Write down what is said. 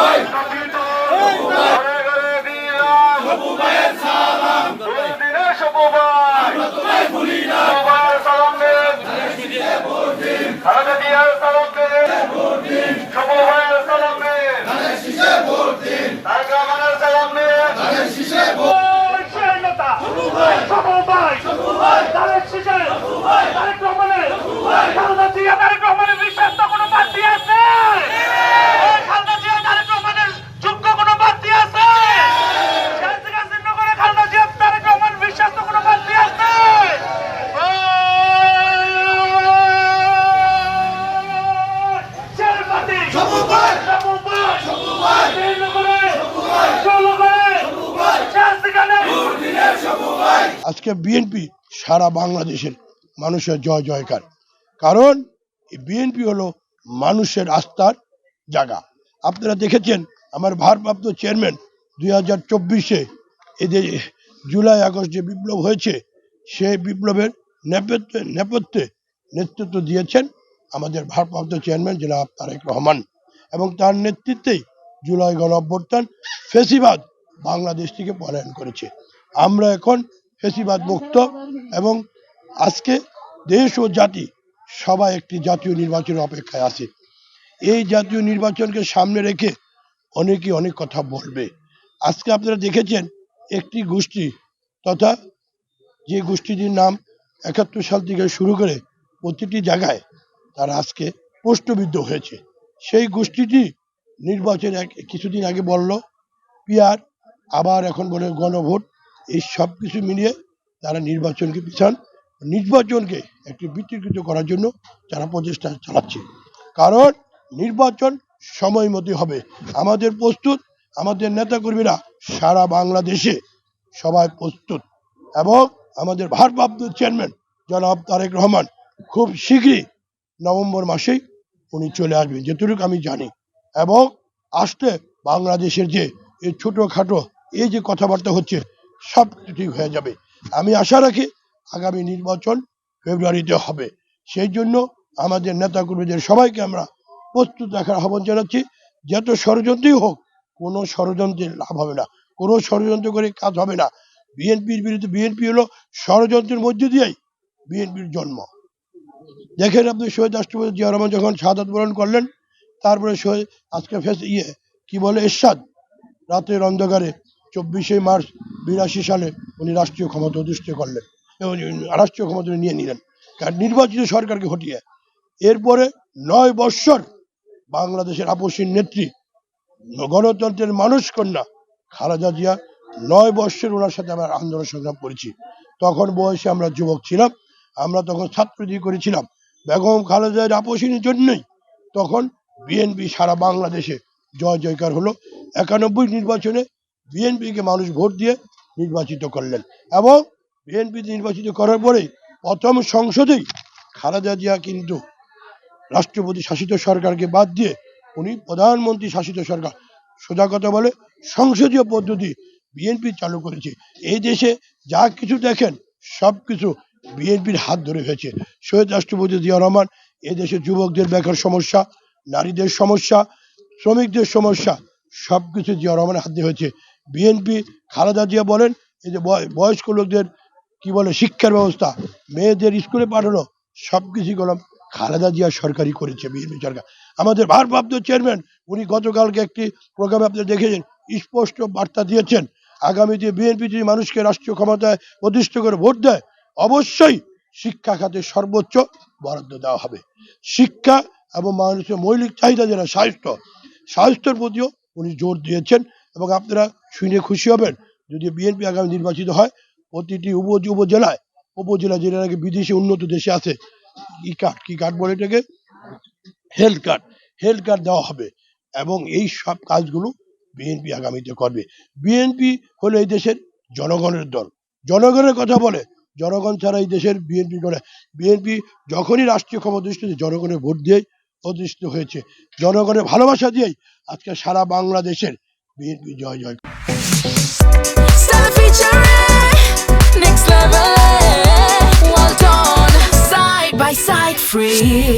সবুজ সবুজ আজকে বিএনপি সারা বাংলাদেশের মানুষের জয় জয়কার। কারণ বিএনপি হলো মানুষের আস্থার জায়গা। আপনারা দেখেছেন আমার ভারপ্রাপ্ত চেয়ারম্যান দুই হাজার চব্বিশে এদের জুলাই আগস্ট যে বিপ্লব হয়েছে সেই বিপ্লবের নেপথ্যে নেপথ্যে নেতৃত্ব দিয়েছেন আমাদের ভারপ্রাপ্ত চেয়ারম্যান জনাব তারেক রহমান এবং তার নেতৃত্বেই জুলাই গণ অভ্যুত্থান ফেসিবাদ বাংলাদেশ থেকে পলায়ন করেছে। আমরা এখন ফেসিবাদ মুক্ত এবং আজকে দেশ ও জাতি সবাই একটি জাতীয় নির্বাচনের অপেক্ষায় আছে। এই জাতীয় নির্বাচনকে সামনে রেখে অনেকে অনেক কথা বলবে। আজকে আপনারা দেখেছেন একটি গোষ্ঠী তথা যে গোষ্ঠীটির নাম একাত্তর সাল থেকে শুরু করে প্রতিটি জায়গায় তারা আজকে প্রশ্নবিদ্ধ হয়েছে। সেই গোষ্ঠীটি নির্বাচন এক কিছুদিন আগে বলল, পিয়ার, আবার এখন বলে গণভোট। এই সব কিছু মিলিয়ে তারা নির্বাচনকে পিছান, নির্বাচনকে একটি বিতর্কিত করার জন্য তারা প্রচেষ্টা চালাচ্ছে। কারণ নির্বাচন সময় মতো হবে। আমাদের প্রস্তুত, আমাদের নেতাকর্মীরা সারা বাংলাদেশে সবাই প্রস্তুত এবং আমাদের ভারপ্রাপ্ত চেয়ারম্যান জনাব তারেক রহমান খুব শীঘ্রই নভেম্বর মাসেই উনি চলে আসবেন যেটুকু আমি জানি। এবং আসতে বাংলাদেশের যে এই ছোটোখাটো এই যে কথাবার্তা হচ্ছে সব কিছু ঠিক হয়ে যাবে। আমি আশা রাখি আগামী নির্বাচন ফেব্রুয়ারিতে হবে। সেই জন্য আমাদের নেতাকর্মীদের সবাইকে আমরা প্রস্তুত রাখার আহ্বান জানাচ্ছি। যত ষড়যন্ত্রই হোক, কোনো ষড়যন্ত্রের লাভ হবে না। কোনো ষড়যন্ত্র করে কাজ হবে না। বিএনপির বিরুদ্ধে, বিএনপি হলো ষড়যন্ত্রের মধ্যে দিয়েই বিএনপির জন্ম। দেখেন আপনি শহীদ রাষ্ট্রপতি জিয়া রহমান যখন শাহাদত বরণ করলেন, তারপরে শহীদ আজকে ফেস ইয়ে কি বলে, এরশাদ, রাতের অন্ধকারে চব্বিশে মার্চ বিরাশি সালে উনি রাষ্ট্রীয় ক্ষমতা অধিষ্ঠ করলেন এবং রাষ্ট্রীয় ক্ষমতা নিয়ে নিলেন। কারণ নির্বাচিত সরকারকে হটিয়ে এরপরে নয় বৎসর বাংলাদেশের আপসীর নেত্রী, গণতন্ত্রের মানুষ কন্যা খালেদা জিয়া নয় বৎসর ওনার সাথে আমরা আন্দোলন সংগ্রাম করেছি। তখন বয়সে আমরা যুবক ছিলাম, আমরা তখন ছাত্রদিকে করেছিলাম। বেগম খালেদার আপসিনীর জন্যই তখন বিএনপি সারা বাংলাদেশে জয় জয়কার হলো। একানব্বই নির্বাচনে বিএনপিকে মানুষ ভোট দিয়ে নির্বাচিত করলেন এবং বিএনপি নির্বাচিত করার পরেই প্রথম সংসদেই খালেদা জিয়া কিন্তু রাষ্ট্রপতি শাসিত সরকারকে বাদ দিয়ে উনি প্রধানমন্ত্রী শাসিত সরকার। সোজা কথা বলে সংসদীয় পদ্ধতি বিএনপি চালু করেছে। এই দেশে যা কিছু দেখেন, সব কিছু বিএনপির হাত ধরে হয়েছে। শহীদ রাষ্ট্রপতি জিয়া রহমান এদেশে যুবকদের বেকার সমস্যা, নারীদের সমস্যা, শ্রমিকদের সমস্যা, সব কিছু জিয়া রহমানের হাত দিয়ে হয়েছে। বিএনপি খালেদা জিয়া বলেন, এই যে বয়- বয়স্ক লোকদের কি বলে, শিক্ষার ব্যবস্থা, মেয়েদের স্কুলে পাঠানো, সব কিছুই গেলাম খালেদা জিয়া সরকারই করেছে বিএনপি সরকার। আমাদের ভারপ্রাপ্ত চেয়ারম্যান, উনি গতকালকে একটি প্রোগ্রামে আপনি দেখেছেন, স্পষ্ট বার্তা দিয়েছেন, আগামীতে বিএনপি যদি মানুষকে রাষ্ট্রীয় ক্ষমতায় প্রতিষ্ঠিত করে ভোট দেয়, অবশ্যই শিক্ষা খাতে সর্বোচ্চ বরাদ্দ দেওয়া হবে। শিক্ষা এবং মানুষের মৌলিক চাহিদা যেটা স্বাস্থ্য, স্বাস্থ্যের প্রতিও উনি জোর দিয়েছেন এবং আপনারা শুনে খুশি হবেন যদি বিএনপি আগামী নির্বাচিত হয় প্রতিটি উপ উপজেলায়, উপজেলা যেটা নাকি বিদেশি উন্নত দেশে আছে, কি কার্ড কি কার্ড বলে এটাকে? হেলথ কার্ড হেলথ কার্ড দেওয়া হবে এবং এই সব কাজগুলো বিএনপি আগামীতে করবে। বিএনপি হলো এই দেশের জনগণের দল। জনগণের কথা বলে, জনগণ ছাড়া এই দেশের বিএনপি করে বিএনপি যখনই রাষ্ট্রীয় ক্ষমতা জনগণের ভোট দিয়েই অধিষ্ঠিত হয়েছে। জনগণের ভালোবাসা দিয়েই আজকে সারা বাংলাদেশের বিএনপি জয় জয় free.